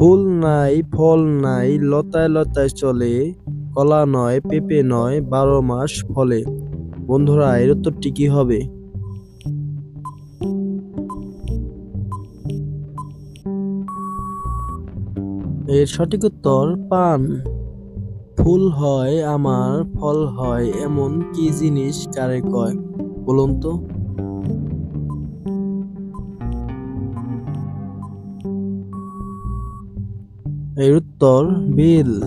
ফুল নাই, ফল নাই, লতায় লতায় চলে, কলা নয়, পেঁপে নয়, বারো মাস ফলে। বন্ধুরা, এর উত্তরটি কি হবে? এর সঠিক উত্তর, পান। ফুল হয় আমার, ফল হয় এমন কি জিনিস কারে কয়? বলুন তো। এর উত্তর, বিল।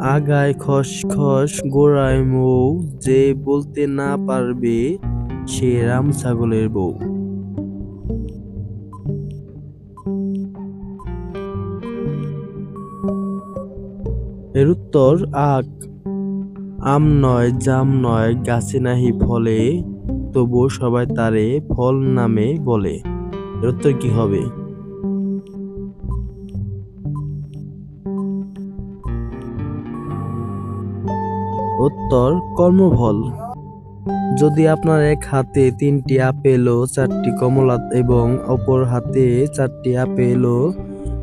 আগায় খস খস গোড়ায় মৌ, যে বলতে না পারবে সে রাম ছাগলের বউ। এর উত্তর, আখ। আম নয়, জাম নয়, গাছে নাহি ফলে তবু সবাই তারে ফল নামে বলে। এর উত্তর কি হবে? উত্তর কর্মফল। যদি আপনার এক হাতে তিনটি আপেল ও চারটি কমলা এবং অপর হাতে চারটি আপেল ও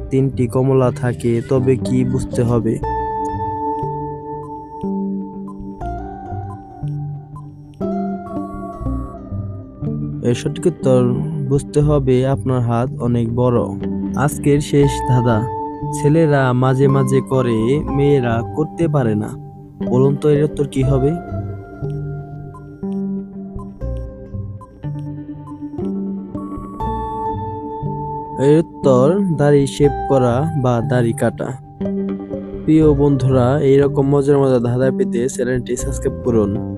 তিনটি কমলা থাকে, তবে কি বুঝতে হবে? এর সঠিক উত্তর বুঝতে হবে আপনার হাত অনেক বড়। আজকের শেষ ধাঁধা। ছেলেরা মাঝে মাঝে করে, মেয়েরা করতে পারে না। বলুন তো এর উত্তর কি হবে? এর উত্তর, দাড়ি শেভ করা বা দাড়ি কাটা। প্রিয় বন্ধুরা, এইরকম মজার মজার ধাঁধা পেতে চ্যানেলটি সাবস্ক্রাইব করুন।